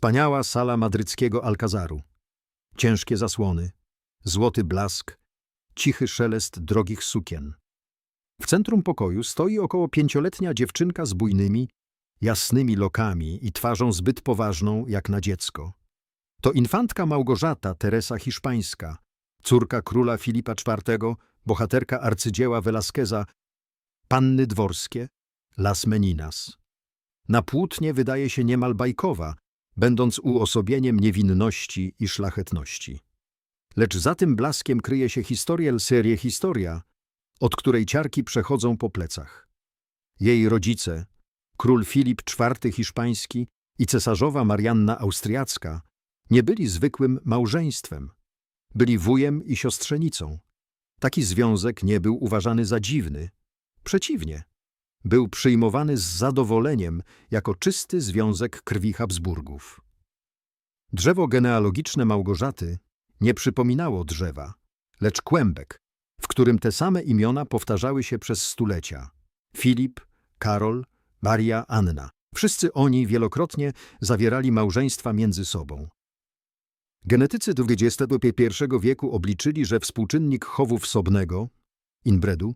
Wspaniała sala madryckiego Alcazaru. Ciężkie zasłony, złoty blask, cichy szelest drogich sukien. W centrum pokoju stoi około pięcioletnia dziewczynka z bujnymi, jasnymi lokami i twarzą zbyt poważną jak na dziecko. To infantka Małgorzata Teresa Hiszpańska, córka króla Filipa IV, bohaterka arcydzieła Velasqueza, panny dworskie, Las Meninas. Na płótnie wydaje się niemal bajkowa, będąc uosobieniem niewinności i szlachetności. Lecz za tym blaskiem kryje się historiel serie Historia, od której ciarki przechodzą po plecach. Jej rodzice, król Filip IV hiszpański i cesarzowa Marianna Austriacka, nie byli zwykłym małżeństwem. Byli wujem i siostrzenicą. Taki związek nie był uważany za dziwny. Przeciwnie, był przyjmowany z zadowoleniem jako czysty związek krwi Habsburgów. Drzewo genealogiczne Małgorzaty nie przypominało drzewa, lecz kłębek, w którym te same imiona powtarzały się przez stulecia. Filip, Karol, Maria, Anna. Wszyscy oni wielokrotnie zawierali małżeństwa między sobą. Genetycy XXI wieku obliczyli, że współczynnik chowu wsobnego, inbredu,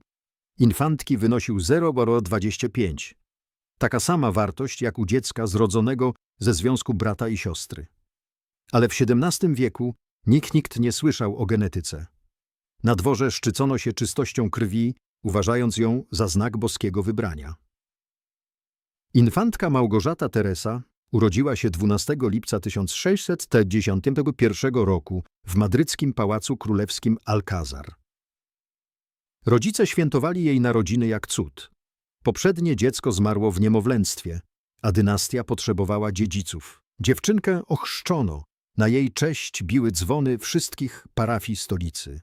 infantki wynosił 0,25. Taka sama wartość jak u dziecka zrodzonego ze związku brata i siostry. Ale w XVII wieku nikt nikt nie słyszał o genetyce. Na dworze szczycono się czystością krwi, uważając ją za znak boskiego wybrania. Infantka Małgorzata Teresa urodziła się 12 lipca 1691 roku w madryckim pałacu królewskim Alcazar. Rodzice świętowali jej narodziny jak cud. Poprzednie dziecko zmarło w niemowlęctwie, a dynastia potrzebowała dziedziców. Dziewczynkę ochrzczono, na jej cześć biły dzwony wszystkich parafii stolicy.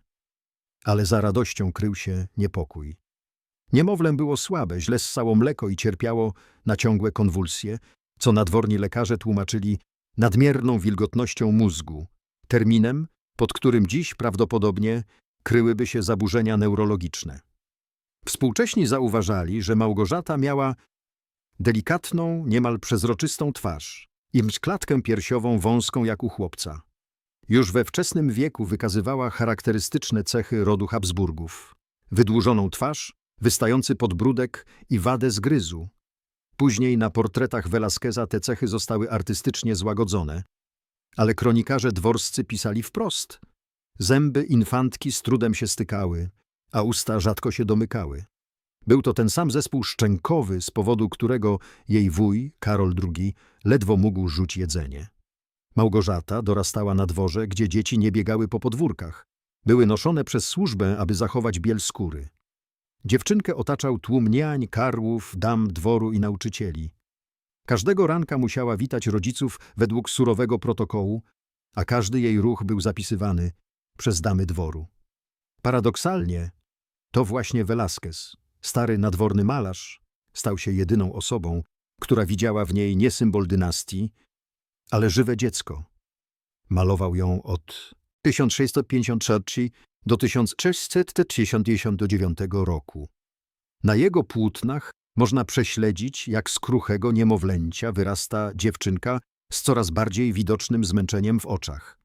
Ale za radością krył się niepokój. Niemowlę było słabe, źle ssało mleko i cierpiało na ciągłe konwulsje, co nadworni lekarze tłumaczyli nadmierną wilgotnością mózgu, terminem, pod którym dziś prawdopodobnie kryłyby się zaburzenia neurologiczne. Współcześni zauważali, że Małgorzata miała delikatną, niemal przezroczystą twarz i klatkę piersiową wąską jak u chłopca. Już we wczesnym wieku wykazywała charakterystyczne cechy rodu Habsburgów. Wydłużoną twarz, wystający podbródek i wadę zgryzu. Później na portretach Velasqueza te cechy zostały artystycznie złagodzone, ale kronikarze dworscy pisali wprost. Zęby infantki z trudem się stykały, a usta rzadko się domykały. Był to ten sam zespół szczękowy, z powodu którego jej wuj, Karol II, ledwo mógł rzuć jedzenie. Małgorzata dorastała na dworze, gdzie dzieci nie biegały po podwórkach. Były noszone przez służbę, aby zachować biel skóry. Dziewczynkę otaczał tłum niań, karłów, dam dworu i nauczycieli. Każdego ranka musiała witać rodziców według surowego protokołu, a każdy jej ruch był zapisywany przez damy dworu. Paradoksalnie, to właśnie Velasquez, stary nadworny malarz, stał się jedyną osobą, która widziała w niej nie symbol dynastii, ale żywe dziecko. Malował ją od 1653 do 1669 roku. Na jego płótnach można prześledzić, jak z kruchego niemowlęcia wyrasta dziewczynka z coraz bardziej widocznym zmęczeniem w oczach.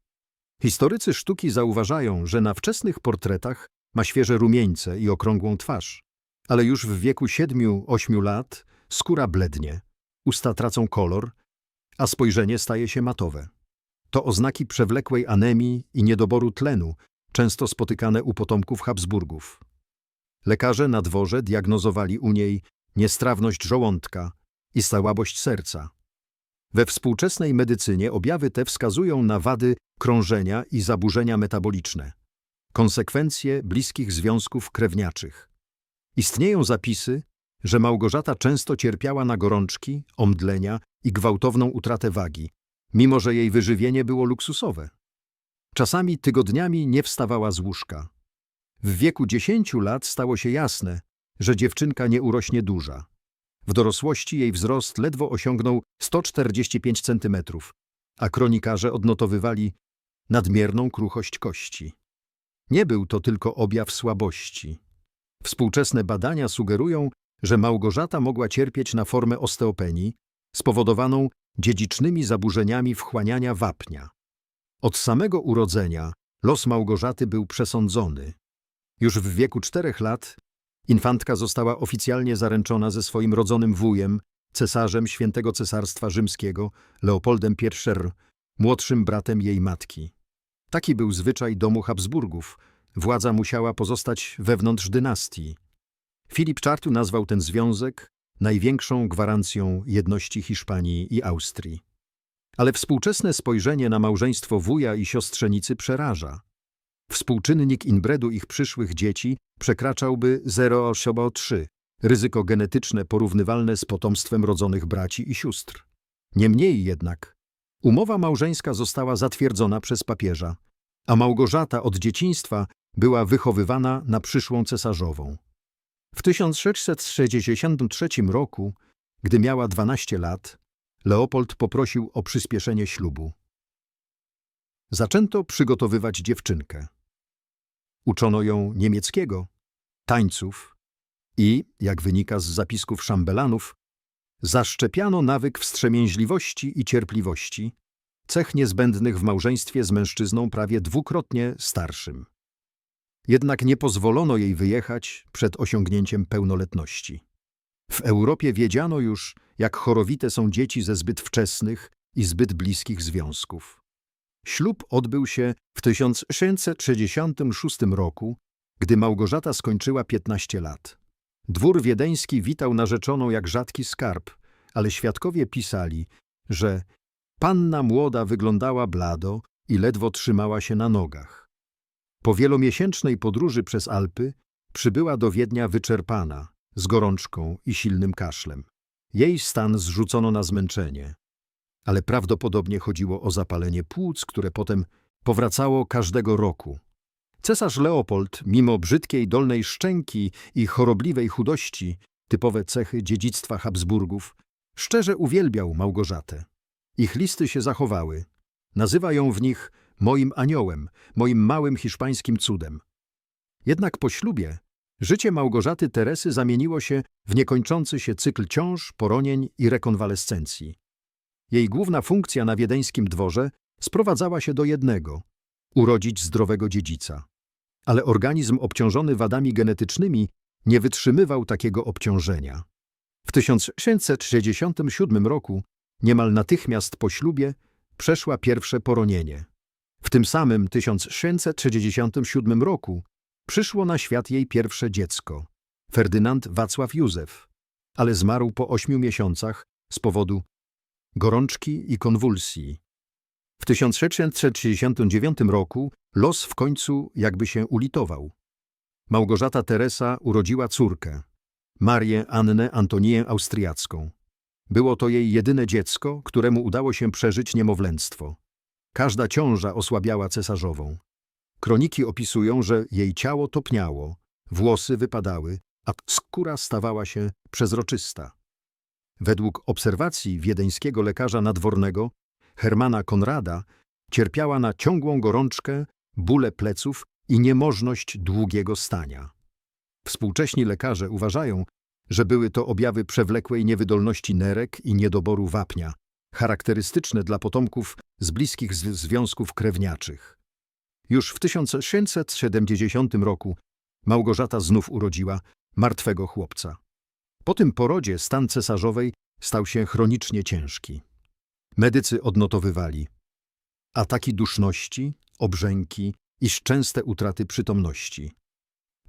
Historycy sztuki zauważają, że na wczesnych portretach ma świeże rumieńce i okrągłą twarz, ale już w wieku 7-8 lat skóra blednie, usta tracą kolor, a spojrzenie staje się matowe. To oznaki przewlekłej anemii i niedoboru tlenu, często spotykane u potomków Habsburgów. Lekarze na dworze diagnozowali u niej niestrawność żołądka i słabość serca. We współczesnej medycynie objawy te wskazują na wady krążenia i zaburzenia metaboliczne, konsekwencje bliskich związków krewniaczych. Istnieją zapisy, że Małgorzata często cierpiała na gorączki, omdlenia i gwałtowną utratę wagi, mimo że jej wyżywienie było luksusowe. Czasami tygodniami nie wstawała z łóżka. W wieku dziesięciu lat stało się jasne, że dziewczynka nie urośnie duża. W dorosłości jej wzrost ledwo osiągnął 145 cm, a kronikarze odnotowywali nadmierną kruchość kości. Nie był to tylko objaw słabości. Współczesne badania sugerują, że Małgorzata mogła cierpieć na formę osteopenii spowodowaną dziedzicznymi zaburzeniami wchłaniania wapnia. Od samego urodzenia los Małgorzaty był przesądzony. Już w wieku czterech lat infantka została oficjalnie zaręczona ze swoim rodzonym wujem, cesarzem Świętego Cesarstwa Rzymskiego, Leopoldem I, młodszym bratem jej matki. Taki był zwyczaj domu Habsburgów. Władza musiała pozostać wewnątrz dynastii. Filip Czartu nazwał ten związek największą gwarancją jedności Hiszpanii i Austrii. Ale współczesne spojrzenie na małżeństwo wuja i siostrzenicy przeraża. Współczynnik inbredu ich przyszłych dzieci przekraczałby 0,3, ryzyko genetyczne porównywalne z potomstwem rodzonych braci i sióstr. Niemniej jednak, umowa małżeńska została zatwierdzona przez papieża, a Małgorzata od dzieciństwa była wychowywana na przyszłą cesarzową. W 1663 roku, gdy miała 12 lat, Leopold poprosił o przyspieszenie ślubu. Zaczęto przygotowywać dziewczynkę. Uczono ją niemieckiego, tańców i, jak wynika z zapisków szambelanów, zaszczepiano nawyk wstrzemięźliwości i cierpliwości, cech niezbędnych w małżeństwie z mężczyzną prawie dwukrotnie starszym. Jednak nie pozwolono jej wyjechać przed osiągnięciem pełnoletności. W Europie wiedziano już, jak chorowite są dzieci ze zbyt wczesnych i zbyt bliskich związków. Ślub odbył się w 1666 roku, gdy Małgorzata skończyła 15 lat. Dwór wiedeński witał narzeczoną jak rzadki skarb, ale świadkowie pisali, że panna młoda wyglądała blado i ledwo trzymała się na nogach. Po wielomiesięcznej podróży przez Alpy przybyła do Wiednia wyczerpana, z gorączką i silnym kaszlem. Jej stan zrzucono na zmęczenie, ale prawdopodobnie chodziło o zapalenie płuc, które potem powracało każdego roku. Cesarz Leopold, mimo brzydkiej dolnej szczęki i chorobliwej chudości, typowe cechy dziedzictwa Habsburgów, szczerze uwielbiał Małgorzatę. Ich listy się zachowały. Nazywa ją w nich moim aniołem, moim małym hiszpańskim cudem. Jednak po ślubie życie Małgorzaty Teresy zamieniło się w niekończący się cykl ciąż, poronień i rekonwalescencji. Jej główna funkcja na wiedeńskim dworze sprowadzała się do jednego – urodzić zdrowego dziedzica. Ale organizm obciążony wadami genetycznymi nie wytrzymywał takiego obciążenia. W 1667 roku, niemal natychmiast po ślubie, przeszła pierwsze poronienie. W tym samym 1667 roku przyszło na świat jej pierwsze dziecko, Ferdynand Wacław Józef, ale zmarł po ośmiu miesiącach z powodu gorączki i konwulsji. W 1669 roku los w końcu jakby się ulitował. Małgorzata Teresa urodziła córkę, Marię Annę Antonię Austriacką. Było to jej jedyne dziecko, któremu udało się przeżyć niemowlęctwo. Każda ciąża osłabiała cesarzową. Kroniki opisują, że jej ciało topniało, włosy wypadały, a skóra stawała się przezroczysta. Według obserwacji wiedeńskiego lekarza nadwornego Hermana Konrada cierpiała na ciągłą gorączkę, bóle pleców i niemożność długiego stania. Współcześni lekarze uważają, że były to objawy przewlekłej niewydolności nerek i niedoboru wapnia, charakterystyczne dla potomków z bliskich związków krewniaczych. Już w 1670 roku Małgorzata znów urodziła martwego chłopca. Po tym porodzie stan cesarzowej stał się chronicznie ciężki. Medycy odnotowywali ataki duszności, obrzęki i częste utraty przytomności.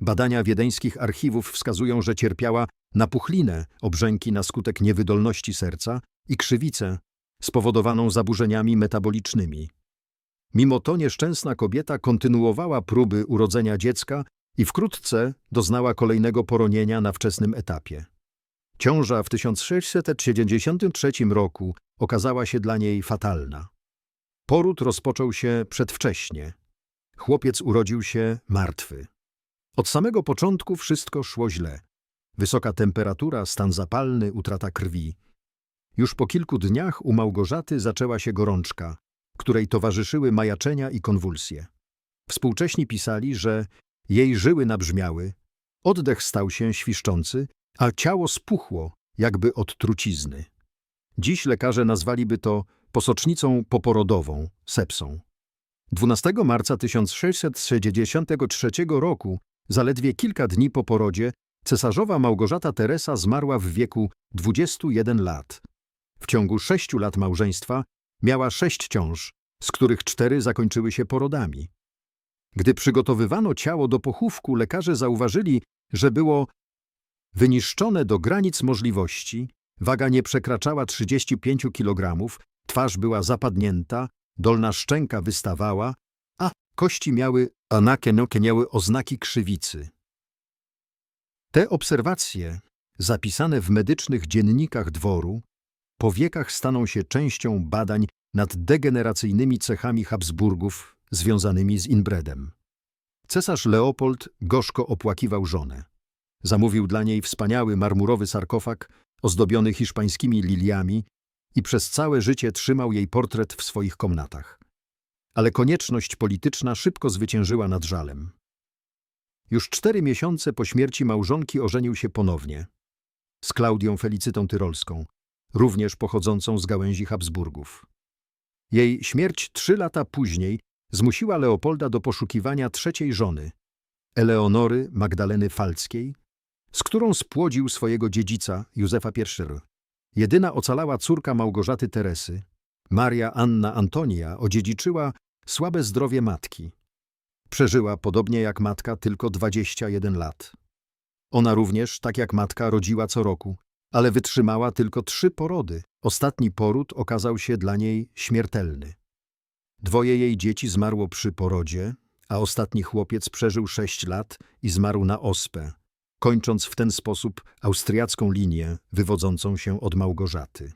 Badania wiedeńskich archiwów wskazują, że cierpiała na puchlinę, obrzęki na skutek niewydolności serca i krzywicę spowodowaną zaburzeniami metabolicznymi. Mimo to nieszczęsna kobieta kontynuowała próby urodzenia dziecka i wkrótce doznała kolejnego poronienia na wczesnym etapie. Ciąża w 1673 roku okazała się dla niej fatalna. Poród rozpoczął się przedwcześnie. Chłopiec urodził się martwy. Od samego początku wszystko szło źle. Wysoka temperatura, stan zapalny, utrata krwi. Już po kilku dniach u Małgorzaty zaczęła się gorączka, której towarzyszyły majaczenia i konwulsje. Współcześni pisali, że jej żyły nabrzmiały, oddech stał się świszczący, a ciało spuchło, jakby od trucizny. Dziś lekarze nazwaliby to posocznicą poporodową, sepsą. 12 marca 1663 roku, zaledwie kilka dni po porodzie, cesarzowa Małgorzata Teresa zmarła w wieku 21 lat. W ciągu sześciu lat małżeństwa miała sześć ciąż, z których cztery zakończyły się porodami. Gdy przygotowywano ciało do pochówku, lekarze zauważyli, że było wyniszczone do granic możliwości, waga nie przekraczała 35 kg, twarz była zapadnięta, dolna szczęka wystawała, a kości miały anakenokie miały oznaki krzywicy. Te obserwacje, zapisane w medycznych dziennikach dworu, po wiekach staną się częścią badań nad degeneracyjnymi cechami Habsburgów związanymi z inbredem. Cesarz Leopold gorzko opłakiwał żonę. Zamówił dla niej wspaniały marmurowy sarkofag ozdobiony hiszpańskimi liliami i przez całe życie trzymał jej portret w swoich komnatach. Ale konieczność polityczna szybko zwyciężyła nad żalem. Już cztery miesiące po śmierci małżonki ożenił się ponownie z Klaudią Felicytą Tyrolską, również pochodzącą z gałęzi Habsburgów. Jej śmierć trzy lata później zmusiła Leopolda do poszukiwania trzeciej żony, Eleonory Magdaleny Falckiej, z którą spłodził swojego dziedzica Józefa I. Jedyna ocalała córka Małgorzaty Teresy, Maria Anna Antonia, odziedziczyła słabe zdrowie matki. Przeżyła, podobnie jak matka, tylko 21 lat. Ona również, tak jak matka, rodziła co roku, ale wytrzymała tylko trzy porody. Ostatni poród okazał się dla niej śmiertelny. Dwoje jej dzieci zmarło przy porodzie, a ostatni chłopiec przeżył sześć lat i zmarł na ospę, kończąc w ten sposób austriacką linię wywodzącą się od Małgorzaty.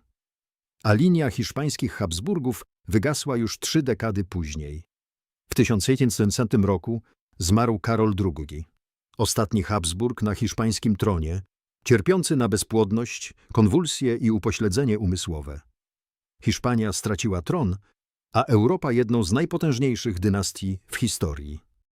A linia hiszpańskich Habsburgów wygasła już trzy dekady później. W 1100 roku zmarł Karol II, ostatni Habsburg na hiszpańskim tronie, cierpiący na bezpłodność, konwulsje i upośledzenie umysłowe. Hiszpania straciła tron, a Europa jedną z najpotężniejszych dynastii w historii.